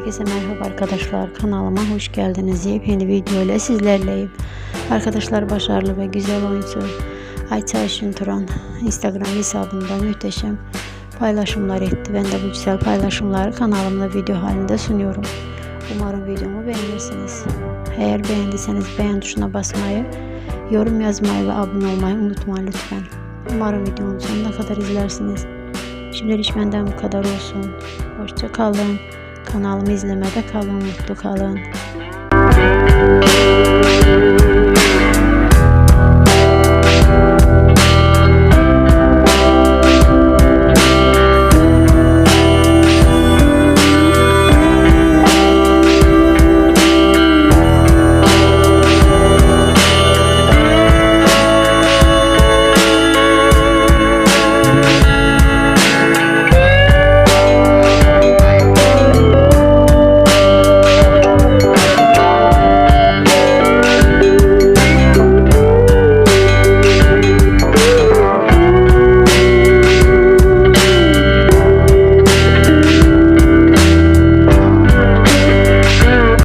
Herkese merhaba arkadaşlar. Kanalıma hoş geldiniz. Yepyeni video ile sizlerleyim. Arkadaşlar başarılı ve güzel oyuncu Ayça Ayşin Turan Instagram hesabında muhteşem paylaşımlar etti. Ben de bu güzel paylaşımları kanalımda video halinde sunuyorum. Umarım videomu beğenirsiniz. Eğer beğendiyseniz beğen tuşuna basmayı, yorum yazmayı ve abone olmayı unutmayın lütfen. Umarım videonun sonuna kadar izlersiniz. Şimdilik benden bu kadar olsun. Hoşça kalın. Kanalımı izlemede kalın, mutlu kalın.